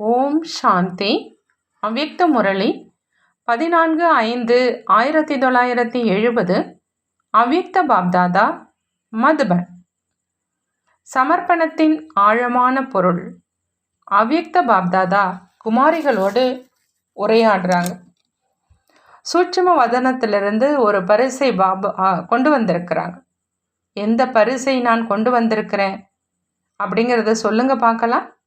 ஓம் சாந்தி. அவ்யக்த முரளி. பதினான்கு ஐந்து ஆயிரத்தி தொள்ளாயிரத்தி எழுபது. அவ்யக்த பாப்தாதா. மதுபன். சமர்ப்பணத்தின் ஆழமான பொருள். அவ்யக்த பாப்தாதா குமாரிகளோடு உரையாடுறாங்க. சூட்சும வதனத்திலிருந்து ஒரு பரிசை பாபா கொண்டு வந்திருக்கிறாங்க. எந்த பரிசை நான் கொண்டு வந்திருக்கிறேன்? அப்படிங்கிறத சொல்லுங்க பார்க்கலாம்.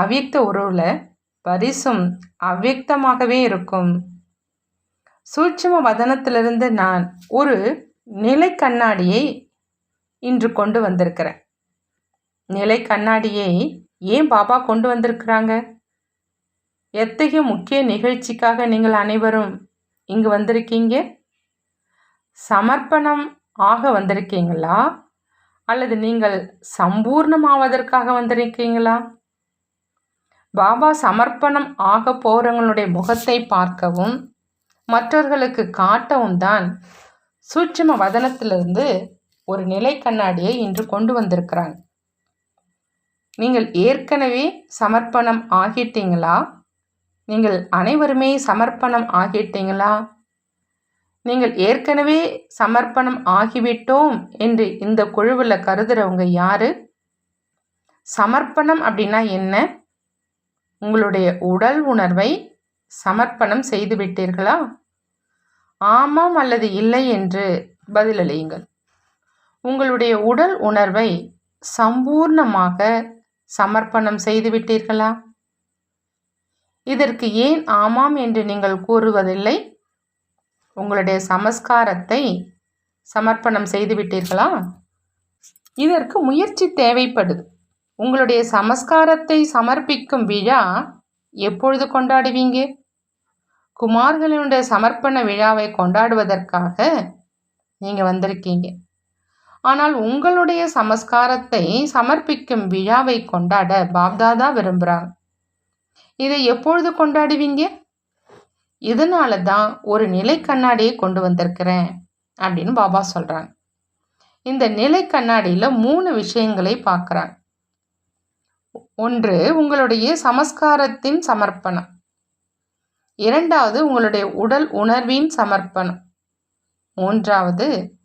அவ்யக்த உருவில் பரிசும் அவ்யக்தமாகவே இருக்கும். சூட்சும வதனத்திலிருந்து நான் ஒரு நிலை கண்ணாடியை இன்று கொண்டு வந்திருக்கிறேன். நிலை கண்ணாடியை ஏன் பாபா கொண்டு வந்திருக்கிறாங்க? எத்தகைய முக்கிய நிகழ்ச்சிக்காக நீங்கள் அனைவரும் இங்கு வந்திருக்கீங்க? சமர்ப்பணம் ஆக வந்திருக்கீங்களா? அல்லது நீங்கள் சம்பூர்ணமாவதற்காக வந்திருக்கீங்களா? பாபா சமர்ப்பணம் ஆக போகிறவங்களுடைய முகத்தை பார்க்கவும் மற்றவர்களுக்கு காட்டவும் தான் சூட்சும வதனத்திலிருந்து ஒரு நிலை கண்ணாடியை இன்று கொண்டு வந்திருக்கிறாங்க நீங்கள் ஏற்கனவே சமர்ப்பணம் ஆகிட்டீங்களா? நீங்கள் அனைவருமே சமர்ப்பணம் ஆகிட்டீங்களா? நீங்கள் ஏற்கனவே சமர்ப்பணம் ஆகிவிட்டோம் என்று இந்த குழுவில் கருதுகிறவங்க யாரு? சமர்ப்பணம் அப்படின்னா என்ன? உங்களுடைய உடல் உணர்வை சமர்ப்பணம் செய்து விட்டீர்களா? ஆமாம் அல்லது இல்லை என்று பதிலளியுங்கள். உங்களுடைய உடல் உணர்வை சம்பூர்ணமாக சமர்ப்பணம் செய்து விட்டீர்களா? இதற்கு ஏன் ஆமாம் என்று நீங்கள் கூறுவதில்லை? உங்களுடைய சமஸ்காரத்தை சமர்ப்பணம் செய்து விட்டீர்களா? இதற்கு முயற்சி தேவைப்படுது. உங்களுடைய சமஸ்காரத்தை சமர்ப்பிக்கும் விழா எப்பொழுது கொண்டாடுவீங்க? குமார்களினுடைய சமர்ப்பண விழாவை கொண்டாடுவதற்காக நீங்கள் வந்திருக்கீங்க. ஆனால் உங்களுடைய சமஸ்காரத்தை சமர்ப்பிக்கும் விழாவை கொண்டாட பாப்தாதா விரும்புகிறாங்க இதை எப்பொழுது கொண்டாடுவீங்க? இதனால தான் ஒரு நிலை கண்ணாடியை கொண்டு வந்திருக்கிறேன் அப்படின்னு பாபா சொல்கிறாங்க இந்த நிலை கண்ணாடியில் மூணு விஷயங்களை பார்க்குறாங்க. ஒன்று உங்களுடைய சமஸ்காரத்தின் சமர்ப்பணம். இரண்டாவது உங்களுடைய உடல் உணர்வின் சமர்ப்பணம். மூன்றாவது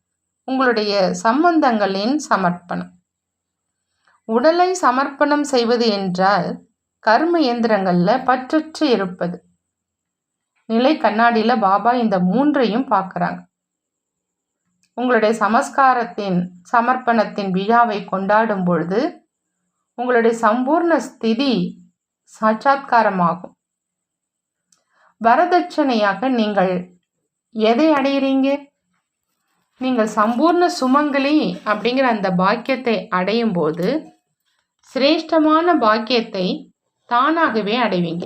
உங்களுடைய சம்பந்தங்களின் சமர்ப்பணம். உடலை சமர்ப்பணம் செய்வது என்றால் கர்ம இயந்திரங்களில் பற்றற்று இருப்பது. நிலை கண்ணாடியில் பாபா இந்த மூன்றையும் பார்க்குறாங்க. உங்களுடைய சமஸ்காரத்தின் சமர்ப்பணத்தின் விழாவை கொண்டாடும் பொழுது உங்களுடைய சம்பூர்ண ஸ்திதி சாட்சாத்காரமாகும். வரதட்சணையாக நீங்கள் எதை அடையிறீங்க? நீங்கள் சம்பூர்ண சுமங்கலி அப்படிங்கிற அந்த பாக்கியத்தை அடையும் போது சிரேஷ்டமான பாக்கியத்தை தானாகவே அடைவீங்க.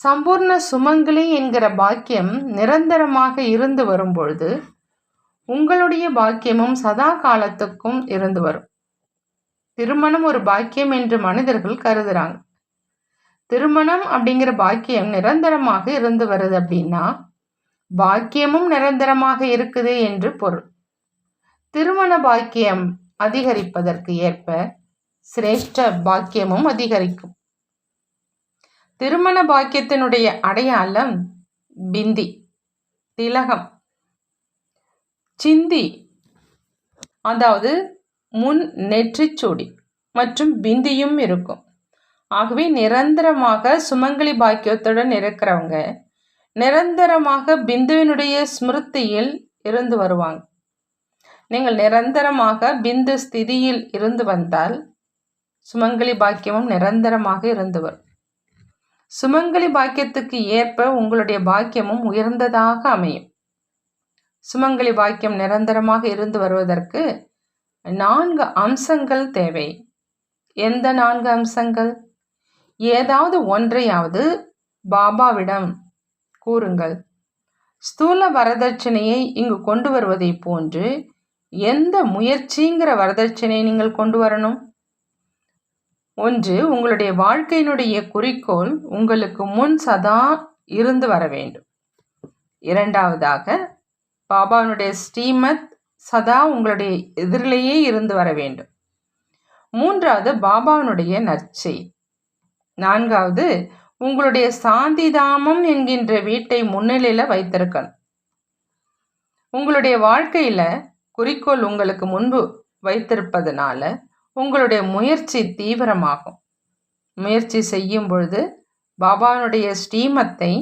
சம்பூர்ண சுமங்கலி என்கிற பாக்கியம் நிரந்தரமாக இருந்து வரும் பொழுது உங்களுடைய பாக்கியமும் சதா காலத்துக்கும் இருந்து வரும். திருமணம் ஒரு பாக்கியம் என்று மனிதர்கள் கருதுறாங்க. திருமணம் அப்படிங்கிற பாக்கியம் நிரந்தரமாக இருந்து வருது அப்படின்னா பாக்கியமும் நிரந்தரமாக இருக்குது என்று பொருள். திருமண பாக்கியம் அதிகரிப்பதற்கு ஏற்ப சிரேஷ்ட பாக்கியமும் அதிகரிக்கும். திருமண பாக்கியத்தினுடைய அடையாளம் பிந்தி திலகம் சிந்தி அதாவது முன் நெற்றிச்சூடி மற்றும் பிந்தியும் இருக்கும். ஆகவே நிரந்தரமாக சுமங்கலி பாக்கியத்துடன் இருக்கிறவங்க நிரந்தரமாக பிந்துவினுடைய ஸ்மிருத்தியில் இருந்து வருவாங்க. நீங்கள் நிரந்தரமாக பிந்து ஸ்திதியில் இருந்து வந்தால் சுமங்கலி பாக்கியமும் நிரந்தரமாக இருந்து வரும். சுமங்கலி பாக்கியத்துக்கு ஏற்ப உங்களுடைய பாக்கியமும் உயர்ந்ததாக அமையும். சுமங்கலி பாக்கியம் நிரந்தரமாக இருந்து வருவதற்கு நான்கு அம்சங்கள் தேவை. எந்த நான்கு அம்சங்கள்? ஏதாவது ஒன்றையாவது பாபாவிடம் கூறுங்கள். ஸ்தூல வரதட்சணையை இங்கு கொண்டு வருவதை போன்று எந்த முயற்சிங்கிற வரதட்சணையை நீங்கள் கொண்டு வரணும்? ஒன்று உங்களுடைய வாழ்க்கையினுடைய குறிக்கோள் உங்களுக்கு முன் சதா இருந்து வர வேண்டும். இரண்டாவதாக பாபாவினுடைய ஸ்ரீமத் சதா உங்களுடைய எதிரிலேயே இருந்து வர வேண்டும். மூன்றாவது பாபாவினுடைய நற்சை நான்காவது உங்களுடைய சாந்திதாமம் என்கின்ற வீட்டை முன்னிலையில் வைத்திருக்கணும். உங்களுடைய வாழ்க்கையில் குறிக்கோள் உங்களுக்கு முன்பு வைத்திருப்பதனால உங்களுடைய முயற்சி தீவிரமாகும். முயற்சி செய்யும் பொழுது பாபானுடைய ஸ்ரீமத்தை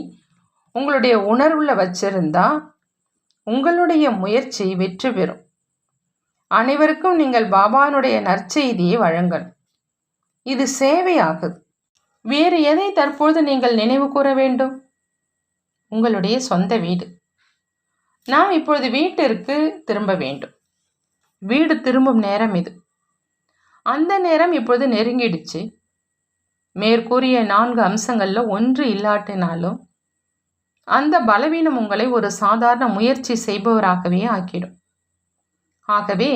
உங்களுடைய உணர்வில் வச்சிருந்தா உங்களுடைய முயற்சி வெற்றி பெறும். அனைவருக்கும் நீங்கள் பாபானுடைய நற்செய்தியை வழங்கணும் இது சேவையாகுது. வேறு எதை தற்பொழுது நீங்கள் நினைவு கூற வேண்டும்? உங்களுடைய சொந்த வீடு. நாம் இப்பொழுது வீட்டிற்கு திரும்ப வேண்டும். வீடு திரும்பும் நேரம் இது. அந்த நேரம் இப்பொழுது நெருங்கிடுச்சு. மேற்கூறிய நான்கு அம்சங்களில் ஒன்று இல்லாட்டினாலும் அந்த பலவீனம் உங்களை ஒரு சாதாரண முயற்சி செய்பவராகவே ஆக்கிடும். ஆகவே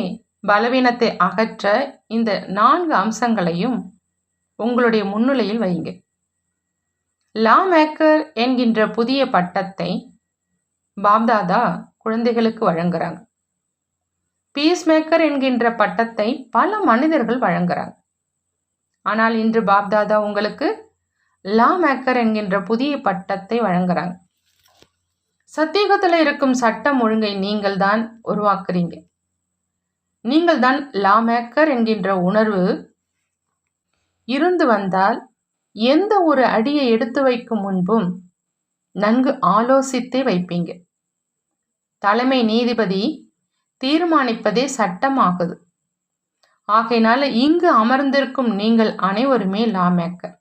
பலவீனத்தை அகற்ற இந்த நான்கு அம்சங்களையும் உங்களுடைய முன்னிலையில் வைங்க லா மேக்கர் என்கின்ற புதிய பட்டத்தை பாப்தாதா குழந்தைகளுக்கு வழங்குறாங்க. பீஸ் மேக்கர் என்கின்ற பட்டத்தை பல மனிதர்கள் வழங்குறாங்க. ஆனால் இன்று பாப்தாதா உங்களுக்கு லா மேக்கர் என்கின்ற புதிய பட்டத்தை வழங்குறாங்க. சத்தியுகத்தில் இருக்கும் சட்டம் ஒழுங்கை நீங்கள் தான் உருவாக்குறீங்க. நீங்கள் தான் லா மேக்கர் என்கின்ற உணர்வு இருந்து வந்தால் எந்த ஒரு அடியை எடுத்து வைக்கும் முன்பும் நன்கு ஆலோசித்தே வைப்பீங்க. தலைமை நீதிபதி தீர்மானிப்பதே சட்டமாகுது. ஆகையினால இங்கு அமர்ந்திருக்கும் நீங்கள் அனைவருமே லாமேக்கர்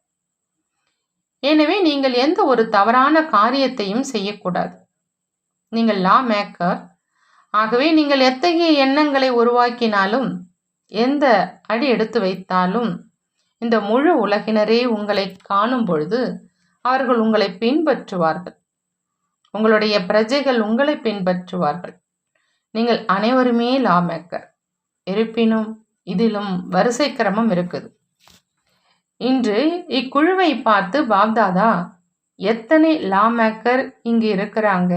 எனவே நீங்கள் எந்த ஒரு தவறான காரியத்தையும் செய்யக்கூடாது. நீங்கள் லா மேக்கர் ஆகவே நீங்கள் எத்தகைய எண்ணங்களை உருவாக்கினாலும் எந்த அடி எடுத்து வைத்தாலும் இந்த முழு உலகினரே உங்களை காணும் பொழுது அவர்கள் உங்களை பின்பற்றுவார்கள். உங்களுடைய பிரஜைகள் உங்களை பின்பற்றுவார்கள். நீங்கள் அனைவருமே லா மேக்கர் இருப்பினும் இதிலும் வரிசை கிரமம் இருக்குது. இன்று இக்குழுவை பார்த்து பாப்தாதா எத்தனை லா மேக்கர் இங்கு இருக்கிறாங்க?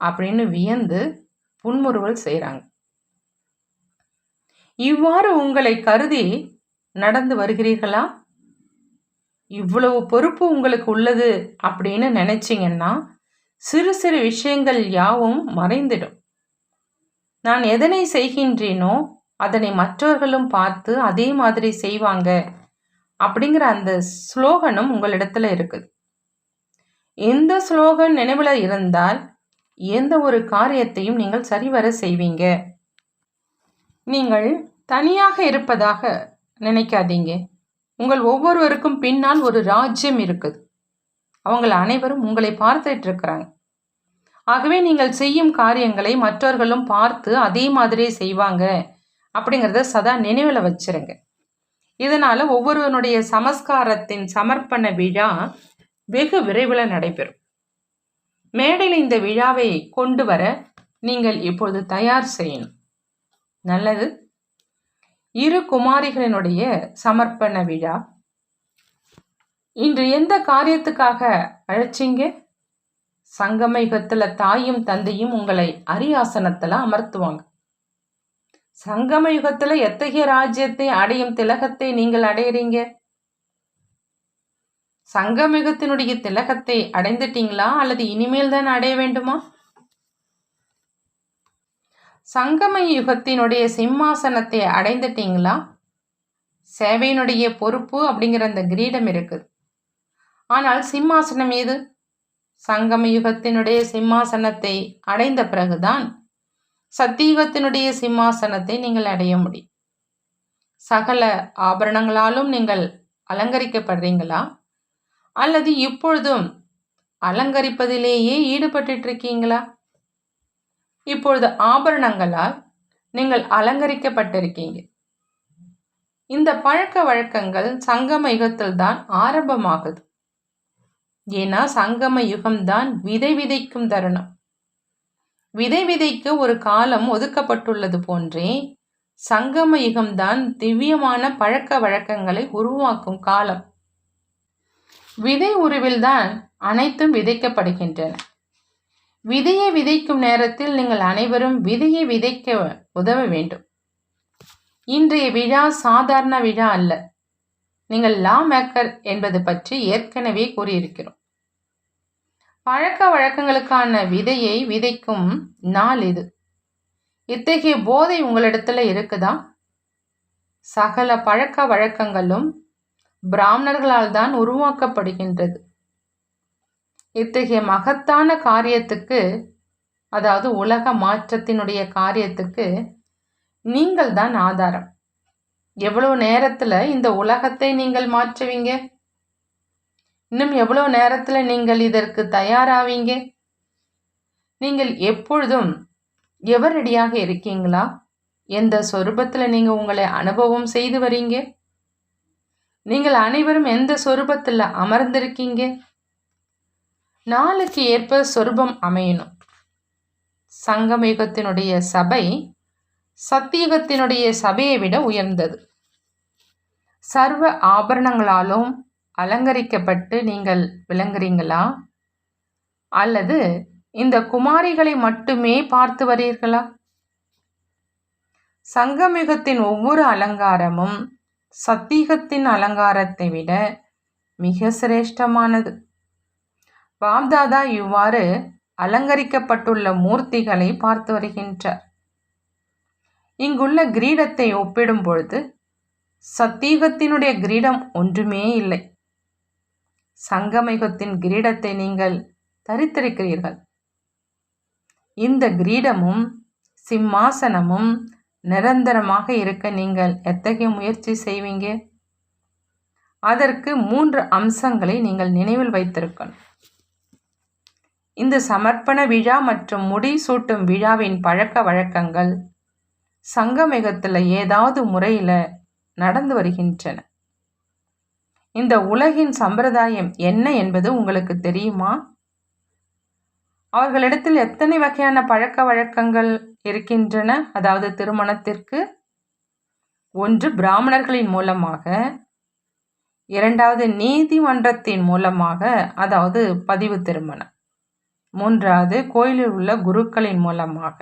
அப்படின்னு வியந்து புன்முறுவல் செய்கிறாங்க இவ்வாறு உங்களை கருதி நடந்து வருகிறீர்களா? இவ்வளவு பொறுப்பு உங்களுக்கு உள்ளது அப்படின்னு நினைச்சிங்கன்னா சிறு சிறு விஷயங்கள் யாவும் மறைந்திடும். நான் எதனை செய்கின்றேனோ அதனை மற்றவர்களும் பார்த்து அதே மாதிரி செய்வாங்க அப்படிங்கிற அந்த ஸ்லோகனும் உங்களிடத்துல இருக்குது. எந்த ஸ்லோகன் நினைவில் இருந்தால் எந்த ஒரு காரியத்தையும் நீங்கள் சரிவர செய்வீங்க. நீங்கள் தனியாக இருப்பதாக நினைக்காதீங்க. உங்கள் ஒவ்வொருவருக்கும் பின்னால் ஒரு ராஜ்யம் இருக்குது. அவங்கள் அனைவரும் உங்களை பார்த்துட்டு இருக்கிறாங்க. ஆகவே நீங்கள் செய்யும் காரியங்களை மற்றவர்களும் பார்த்து அதே மாதிரியே செய்வாங்க அப்படிங்கிறத சதா நினைவில் வச்சிருங்க. இதனால் ஒவ்வொருவனுடைய சமஸ்காரத்தின் சமர்ப்பண விழா வெகு விரைவில் நடைபெறும். மேடையில் இந்த விழாவை கொண்டு வர நீங்கள் இப்பொழுது தயார் செய்யணும். நல்லது. இரு குமாரிகளினுடைய சமர்ப்பண விழா. இன்று எந்த காரியத்துக்காக அழைச்சிங்க? சங்கம தாயும் தந்தையும் உங்களை அரியாசனத்தில் அமர்த்துவாங்க. சங்கம யுகத்தில் எத்தகைய ராஜ்யத்தை அடையும் திலகத்தை நீங்கள் அடையிறீங்க? சங்கமிகத்தினுடைய திலகத்தை அடைந்துட்டீங்களா? அல்லது இனிமேல் தான் அடைய வேண்டுமா? சங்கம யுகத்தினுடைய சிம்மாசனத்தை அடைந்துட்டீங்களா? சேவையினுடைய பொறுப்பு அப்படிங்கிற அந்த கிரீடம் இருக்குது ஆனால் சிம்மாசனம் ஏது சங்கம யுகத்தினுடைய சிம்மாசனத்தை அடைந்த பிறகுதான் சத்தியுகத்தினுடைய சிம்மாசனத்தை நீங்கள் அடைய முடியும். சகல ஆபரணங்களாலும் நீங்கள் அலங்கரிக்கப்படுறீங்களா? அல்லது இப்பொழுதும் அலங்கரிப்பதிலேயே ஈடுபட்டு இருக்கீங்களா இப்பொழுது ஆபரணங்களால் நீங்கள் அலங்கரிக்கப்பட்டிருக்கீங்க. இந்த பழக்க வழக்கங்கள் சங்கம யுகத்தில் தான் ஆரம்பமாகுது. ஏன்னா சங்கம யுகம்தான் விதை விதைக்கும் தருணம். விதை விதைக்கு ஒரு காலம் ஒதுக்கப்பட்டுள்ளது போன்றே சங்கம யுகம்தான் திவ்யமான பழக்க வழக்கங்களை உருவாக்கும் காலம். விதை உருவில்தான் அனைத்தும் விதைக்கப்படுகின்றன. விதையை விதைக்கும் நேரத்தில் நீங்கள் அனைவரும் விதையை விதைக்க உதவ வேண்டும். இன்றைய விழா சாதாரண விழா அல்ல. நீங்கள் லா மேக்கர் என்பது பற்றி ஏற்கனவே கூறியிருக்கிறோம். பழக்க வழக்கங்களுக்கான விதையை விதைக்கும் நாள் இது. இத்தகைய போதை உங்களிடத்துல இருக்குதா? சகல பழக்க வழக்கங்களும் பிராமணர்களால் தான் உருவாக்கப்படுகின்றது. இத்தகைய மகத்தான காரியத்துக்கு அதாவது உலக மாற்றத்தினுடைய காரியத்துக்கு நீங்கள் தான் ஆதாரம். எவ்வளோ நேரத்தில் இந்த உலகத்தை நீங்கள் மாற்றுவீங்க? இன்னும் எவ்வளோ நேரத்தில் நீங்கள் இதற்கு தயாராவீங்க? நீங்கள் எப்பொழுதும் எவரடியாக இருக்கீங்களா? எந்த சொரூபத்தில் நீங்கள் உங்களை அனுபவம் செய்து வரீங்க? நீங்கள் அனைவரும் எந்த சொரூபத்தில் அமர்ந்திருக்கீங்க? நாளுக்கு ஏற்ப சொரூபம் அமையணும். சங்கமயுகத்தினுடைய சபை சத்தியுகத்தினுடைய சபையை விட உயர்ந்தது. சர்வ ஆபரணங்களாலும் அலங்கரிக்கப்பட்டு நீங்கள் விளங்குறீங்களா? அல்லது இந்த குமாரிகளை மட்டுமே பார்த்து வரீர்களா சங்கமிகத்தின் ஒவ்வொரு அலங்காரமும் சத்தியகத்தின் அலங்காரத்தை விட மிக சிரேஷ்டமானது. பாப்தாதா இவ்வாறு அலங்கரிக்கப்பட்டுள்ள மூர்த்திகளை பார்த்து வருகின்றார். இங்குள்ள கிரீடத்தை ஒப்பிடும் பொழுது சத்தீகத்தினுடைய கிரீடம் ஒன்றுமே இல்லை. சங்கமயுகத்தின் கிரீடத்தை நீங்கள் தரித்திருக்கிறீர்கள். இந்த கிரீடமும் சிம்மாசனமும் நிரந்தரமாக இருக்க நீங்கள் எத்தகைய முயற்சி செய்வீங்க? அதற்கு மூன்று அம்சங்களை நீங்கள் நினைவில் வைத்திருக்கணும். இந்த சமர்ப்பண விழா மற்றும் முடி சூட்டும் விழாவின் பழக்க வழக்கங்கள் சங்கமிகத்தில் ஏதாவது முறையில் நடந்து வருகின்றன. இந்த உலகின் சம்பிரதாயம் என்ன என்பது உங்களுக்கு தெரியுமா? அவர்களிடத்தில் எத்தனை வகையான பழக்க வழக்கங்கள் இருக்கின்றன. அதாவது திருமணத்திற்கு ஒன்று பிராமணர்களின் மூலமாக இரண்டாவது நீதிமன்றத்தின் மூலமாக அதாவது பதிவு திருமணம். மூன்றாவது கோயிலில் உள்ள குருக்களின் மூலமாக.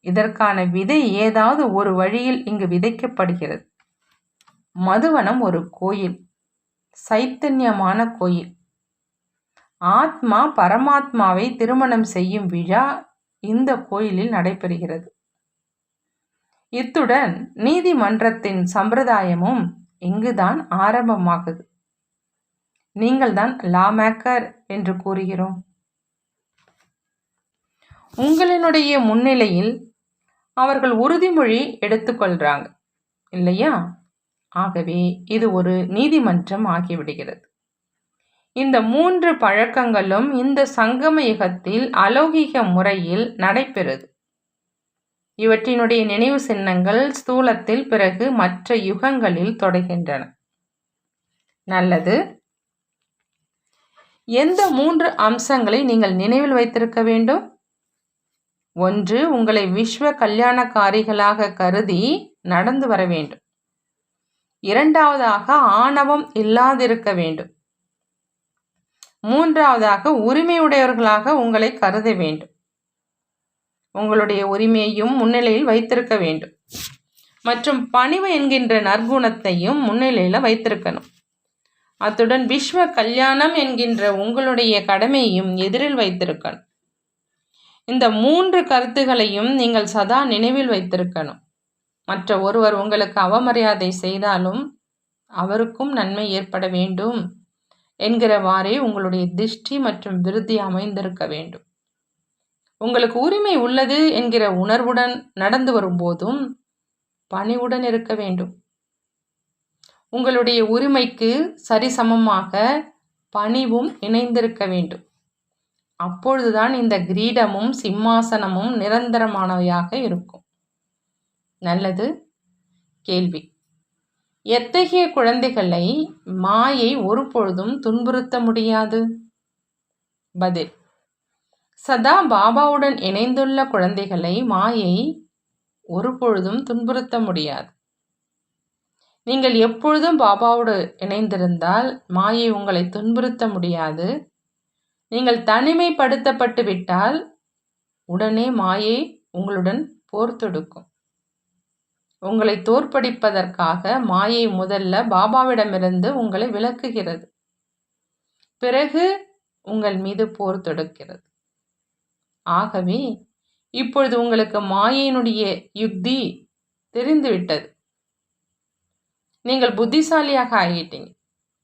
இதற்கான விதை ஏதாவது ஒரு வழியில் இங்கு விதைக்கப்படுகிறது. மதுவனம் ஒரு கோயில். சைத்தன்யமான கோயில். ஆத்மா பரமாத்மாவை திருமணம் செய்யும் விழா இந்த கோயிலில் நடைபெறுகிறது. இத்துடன் நீதிமன்றத்தின் சம்பிரதாயமும் இங்குதான் ஆரம்பமாகுது. நீங்கள்தான் லாமேக்கர் என்று கூறுகிறோம். உங்களினுடைய முன்னிலையில் அவர்கள் உறுதிமொழி எடுத்துக்கொள்கிறாங்க இல்லையா? ஆகவே இது ஒரு நீதிமன்றம் ஆகிவிடுகிறது. இந்த மூன்று பழக்கங்களும் இந்த சங்கம யுகத்தில் அலௌகிக முறையில் நடைபெறுது. இவற்றினுடைய நினைவு சின்னங்கள் ஸ்தூலத்தில் பிறகு மற்ற யுகங்களில் தொடர்கின்றன. நல்லது. எந்த மூன்று அம்சங்களை நீங்கள் நினைவில் வைத்திருக்க வேண்டும்? ஒன்று உங்களை விஸ்வ கல்யாணக்காரிகளாக கருதி நடந்து வர வேண்டும். இரண்டாவதாக ஆணவம் இல்லாதிருக்க வேண்டும். மூன்றாவதாக உரிமையுடையவர்களாக உங்களை கருத வேண்டும். உங்களுடைய உரிமையையும் முன்னிலையில் வைத்திருக்க வேண்டும். மற்றும் பணிவு என்கின்ற நற்குணத்தையும் முன்னிலையில் வைத்திருக்கணும். அத்துடன் விஸ்வ கல்யாணம் என்கின்ற உங்களுடைய கடமையையும் எதிரில் வைத்திருக்கணும். இந்த மூன்று கருத்துகளையும் நீங்கள் சதா நினைவில் வைத்திருக்கணும். மற்ற ஒருவர் உங்களுக்கு அவமரியாதை செய்தாலும் அவருக்கும் நன்மை ஏற்பட வேண்டும். என்கிறவாறே உங்களுடைய திருஷ்டி மற்றும் விருத்தி அமைந்திருக்க வேண்டும். உங்களுக்கு உரிமை உள்ளது என்கிற உணர்வுடன் நடந்து வரும்போதும் பணிவுடன் இருக்க வேண்டும். உங்களுடைய உரிமைக்கு சரிசமமாக பணிவும் இணைந்திருக்க வேண்டும். அப்பொழுதுதான் இந்த கிரீடமும் சிம்மாசனமும் நிரந்தரமானவையாக இருக்கும். நல்லது? கேள்வி. எத்தகைய குழந்தைகளை மாயை ஒரு பொழுதும் துன்புறுத்த முடியாது? பதில் சதா பாபாவுடன் இணைந்துள்ள குழந்தைகளை மாயை ஒரு பொழுதும் துன்புறுத்த முடியாது. நீங்கள் எப்பொழுதும் பாபாவோடு இணைந்திருந்தால் மாயை உங்களை துன்புறுத்த முடியாது. நீங்கள் தனிமைப்படுத்தப்பட்டு விட்டால் உடனே மாயை உங்களுடன் போர் தொடுக்கும். உங்களை தோற்படிப்பதற்காக மாயை முதல்ல பாபாவிடமிருந்து உங்களை விலக்குகிறது. பிறகு உங்கள் மீது போர் தொடுக்கிறது. ஆகவே இப்பொழுது உங்களுக்கு மாயையினுடைய யுக்தி தெரிந்துவிட்டது. நீங்கள் புத்திசாலியாக ஆகிட்டீங்க.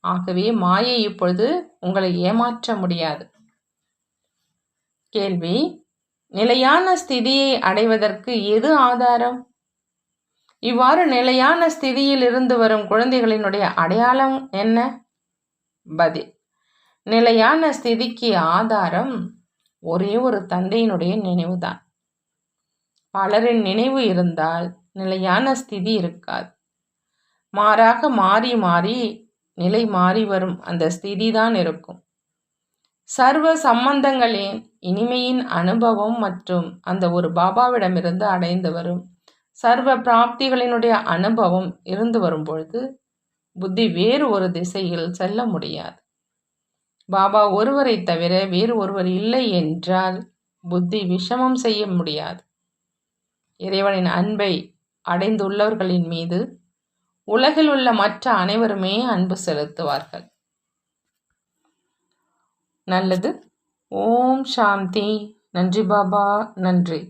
ஆகவே மாயை இப்பொழுது உங்களை ஏமாற்ற முடியாது. கேள்வி நிலையான ஸ்திதியை அடைவதற்கு எது ஆதாரம்? இவ்வாறு நிலையான ஸ்திதியில் இருந்து வரும் குழந்தைகளினுடைய அடையாளம் என்ன? பதில். நிலையான ஸ்திதிக்கு ஆதாரம் ஒரே ஒரு தந்தையினுடைய நினைவுதான். பலரின் நினைவு இருந்தால் நிலையான ஸ்திதி இருக்காது. மாறாக மாறி மாறி நிலை மாறி வரும் அந்த ஸ்திதி தான் இருக்கும். சர்வ சம்பந்தங்களின் இனிமையின் அனுபவம் மற்றும் அந்த ஒரு பாபாவிடமிருந்து அடைந்து வரும் சர்வ பிராப்திகளினுடைய அனுபவம் இருந்து வரும்பொழுது புத்தி வேறு ஒரு திசையில் செல்ல முடியாது. பாபா ஒருவரை தவிர வேறு ஒருவர் இல்லை என்றால் புத்தி விஷமம் செய்ய முடியாது. இறைவனின் அன்பை அடைந்துள்ளவர்களின் மீது உலகில் உள்ள மற்ற அனைவருமே அன்பு செலுத்துவார்கள். நல்லது. ஓம் சாந்தி. நன்றி பாபா. நன்றி.